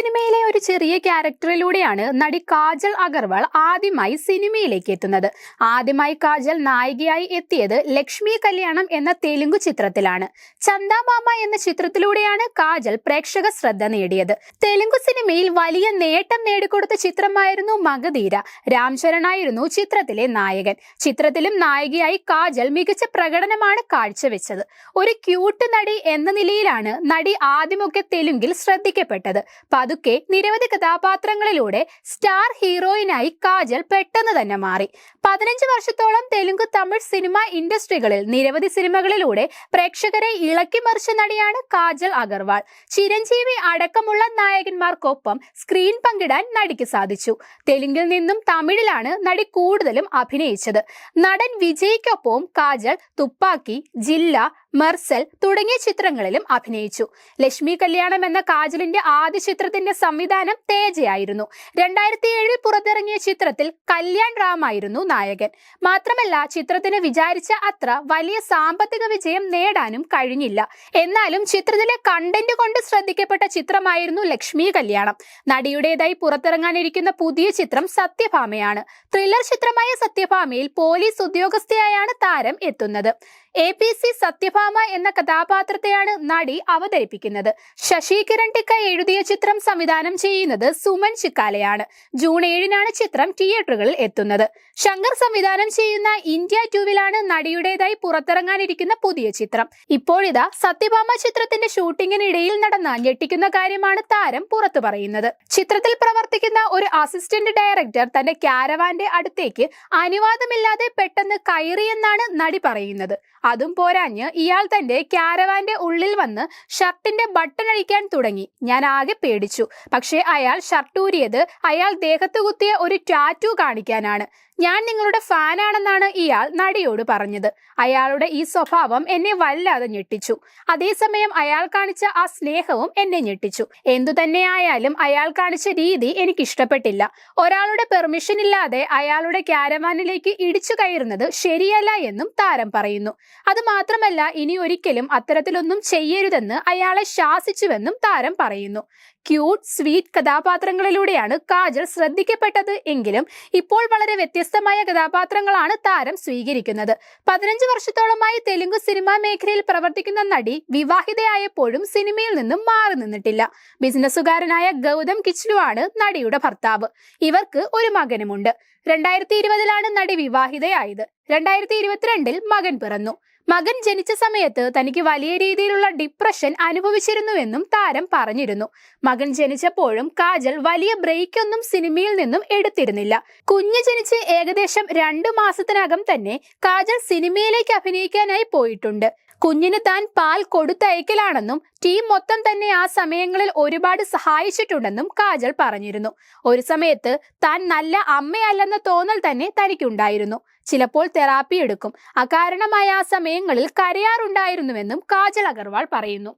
സിനിമയിലെ ഒരു ചെറിയ ക്യാരക്ടറിലൂടെയാണ് നടി കാജൽ അഗർവാൾ ആദ്യമായി സിനിമയിലേക്ക് എത്തുന്നത്. ആദ്യമായി കാജൽ നായികയായി എത്തിയത് ലക്ഷ്മി കല്യാണം എന്ന തെലുങ്ക് ചിത്രത്തിലാണ്. ചന്ദാമാമ എന്ന ചിത്രത്തിലൂടെയാണ് കാജൽ പ്രേക്ഷക ശ്രദ്ധ നേടിയത്. തെലുങ്ക് സിനിമയിൽ വലിയ നേട്ടം നേടിക്കൊടുത്ത ചിത്രമായിരുന്നു മഗധീര രാംചരണായിരുന്നു ചിത്രത്തിലെ നായകൻ. ചിത്രത്തിലും നായികയായി കാജൽ മികച്ച പ്രകടനമാണ് കാഴ്ചവെച്ചത്. ഒരു ക്യൂട്ട് നടി എന്ന നിലയിലാണ് നടി ആദ്യമൊക്കെ തെലുങ്കിൽ ശ്രദ്ധിക്കപ്പെട്ടത്. പതുക്കെ നിരവധി കഥാപാത്രങ്ങളിലൂടെ സ്റ്റാർ ഹീറോയിനായി കാജൽ പെട്ടെന്ന് തന്നെ മാറി. പതിനഞ്ച് വർഷത്തോളം തെലുങ്ക് തമിഴ് സിനിമ ഇൻഡസ്ട്രികളിൽ നിരവധി സിനിമകളിലൂടെ പ്രേക്ഷകരെ ഇളക്കി മറിച്ച നടിയാണ് കാജൽ അഗർവാൾ. ചിരഞ്ജീവി അടക്കമുള്ള നായകന്മാർക്കൊപ്പം സ്ക്രീൻ പങ്കിടാൻ നടിക്ക് സാധിച്ചു. തെലുങ്കിൽ നിന്നും തമിഴിലാണ് നടി കൂടുതലും അഭിനയിച്ചത്. നടൻ വിജയ്ക്കൊപ്പവും കാജൽ തുപ്പാക്കി ജില്ല മെർസൽ തുടങ്ങിയ ചിത്രങ്ങളിലും അഭിനയിച്ചു. ലക്ഷ്മി കല്യാണം എന്ന കാജലിന്റെ ആദ്യ ചിത്രത്തിന്റെ സംവിധാനം തേജയായിരുന്നു. രണ്ടായിരത്തി ഏഴിൽ പുറത്തിറങ്ങിയ ചിത്രത്തിൽ കല്യാൺ റാമായിരുന്നു നായകൻ. മാത്രമല്ല ചിത്രത്തിന് വിചാരിച്ച അത്ര വലിയ സാമ്പത്തിക വിജയം നേടാനും കഴിഞ്ഞില്ല. എന്നാലും ചിത്രത്തിലെ കണ്ടന്റ് കൊണ്ട് ശ്രദ്ധിക്കപ്പെട്ട ചിത്രമായിരുന്നു ലക്ഷ്മി കല്യാണം. നടിയുടേതായി പുറത്തിറങ്ങാനിരിക്കുന്ന പുതിയ ചിത്രം സത്യഭാമയാണ്. ത്രില്ലർ ചിത്രമായ സത്യഭാമയിൽ പോലീസ് ഉദ്യോഗസ്ഥയായാണ് താരം എത്തുന്നത്. എ പി സി സത്യഭാമ എന്ന കഥാപാത്രത്തെയാണ് നടി അവതരിപ്പിക്കുന്നത്. ശശി കിരൺ ടിക്ക എഴുതിയ ചിത്രം സംവിധാനം ചെയ്യുന്നത് സുമൻ ചിക്കാലയാണ്. ജൂൺ ഏഴിനാണ് ചിത്രം തിയേറ്ററുകളിൽ എത്തുന്നത്. ശങ്കർ സംവിധാനം ചെയ്യുന്ന ഇന്ത്യ ടൂവിലാണ് നടിയുടേതായി പുറത്തിറങ്ങാനിരിക്കുന്ന പുതിയ ചിത്രം. ഇപ്പോഴിതാ സത്യഭാമ ചിത്രത്തിന്റെ ഷൂട്ടിങ്ങിനിടയിൽ നടന്ന ഞെട്ടിക്കുന്ന കാര്യമാണ് താരം പുറത്തു പറയുന്നത്. ചിത്രത്തിൽ പ്രവർത്തിക്കുന്ന ഒരു അസിസ്റ്റന്റ് ഡയറക്ടർ തന്റെ ക്യാരവാന്റെ അടുത്തേക്ക് അനുവാദമില്ലാതെ പെട്ടെന്ന് കയറിയെന്നാണ് നടി പറയുന്നത്. അതും പോരാഞ്ഞ് ഇയാൾ തന്റെ ക്യാരവാന്റെ ഉള്ളിൽ വന്ന് ഷർട്ടിന്റെ ബട്ടൺ അഴിക്കാൻ തുടങ്ങി. ഞാൻ ആകെ പേടിച്ചു. പക്ഷേ അയാൾ ഷർട്ടൂരിയത് അയാൾ ദേഹത്ത് കുത്തിയ ഒരു ടാറ്റു കാണിക്കാനാണ്. ഞാൻ നിങ്ങളുടെ ഫാനാണെന്നാണ് ഇയാൾ നടിയോട് പറഞ്ഞത്. അയാളുടെ ഈ സ്വഭാവം എന്നെ വല്ലാതെ ഞെട്ടിച്ചു. അതേസമയം അയാൾ കാണിച്ച ആ സ്നേഹവും എന്നെ ഞെട്ടിച്ചു. എന്തു തന്നെയായാലും അയാൾ കാണിച്ച രീതി എനിക്ക് ഇഷ്ടപ്പെട്ടില്ല ഒരാളുടെ പെർമിഷൻ ഇല്ലാതെ അയാളുടെ ക്യാരവാനിലേക്ക് ഇടിച്ചു കയറുന്നത് ശരിയല്ല എന്നും താരം പറയുന്നു. അത് മാത്രമല്ല ഇനി ഒരിക്കലും അത്തരത്തിലൊന്നും ചെയ്യരുതെന്ന് അയാളെ ശാസിച്ചുവെന്നും താരം പറയുന്നു. ക്യൂട്ട് സ്വീറ്റ് കഥാപാത്രങ്ങളിലൂടെയാണ് കാജൽ ശ്രദ്ധിക്കപ്പെട്ടത് എങ്കിലും ഇപ്പോൾ വളരെ വ്യത്യസ്തമായ കഥാപാത്രങ്ങളാണ് താരം സ്വീകരിക്കുന്നത്. പതിനഞ്ച് വർഷത്തോളമായി തെലുങ്ക് സിനിമാ മേഖലയിൽ പ്രവർത്തിക്കുന്ന നടി വിവാഹിതയായപ്പോഴും സിനിമയിൽ നിന്നും മാറി നിന്നിട്ടില്ല. ബിസിനസ്സുകാരനായ ഗൗതം കിച്ലു ആണ് നടിയുടെ ഭർത്താവ്. ഇവർക്ക് ഒരു മകനുമുണ്ട്. രണ്ടായിരത്തി ഇരുപതിലാണ് നടി വിവാഹിതയായത്. രണ്ടായിരത്തി ഇരുപത്തിരണ്ടിൽ മകൻ പിറന്നു. മകൻ ജനിച്ച സമയത്ത് തനിക്ക് വലിയ രീതിയിലുള്ള ഡിപ്രഷൻ അനുഭവിച്ചിരുന്നുവെന്നും താരം പറഞ്ഞിരുന്നു. മകൻ ജനിച്ചപ്പോഴും കാജൽ വലിയ ബ്രേക്ക് ഒന്നും സിനിമയിൽ നിന്നും എടുത്തിരുന്നില്ല. കുഞ്ഞ് ജനിച്ച് ഏകദേശം രണ്ടു മാസത്തിനകം തന്നെ കാജൽ സിനിമയിലേക്ക് അഭിനയിക്കാനായി പോയിട്ടുണ്ട്. കുഞ്ഞിന് താൻ പാൽ കൊടുത്തയക്കലാണെന്നും ടീം മൊത്തം തന്നെ ആ സമയങ്ങളിൽ ഒരുപാട് സഹായിച്ചിട്ടുണ്ടെന്നും കാജൽ പറഞ്ഞിരുന്നു. ഒരു സമയത്ത് താൻ നല്ല അമ്മയല്ലെന്ന തോന്നൽ തന്നെ തനിക്കുണ്ടായിരുന്നു. ചിലപ്പോൾ തെറാപ്പി എടുക്കും. അകാരണമായ ആ സമയങ്ങളിൽ കരയാറുണ്ടായിരുന്നുവെന്നും കാജൽ അഗർവാൾ പറയുന്നു.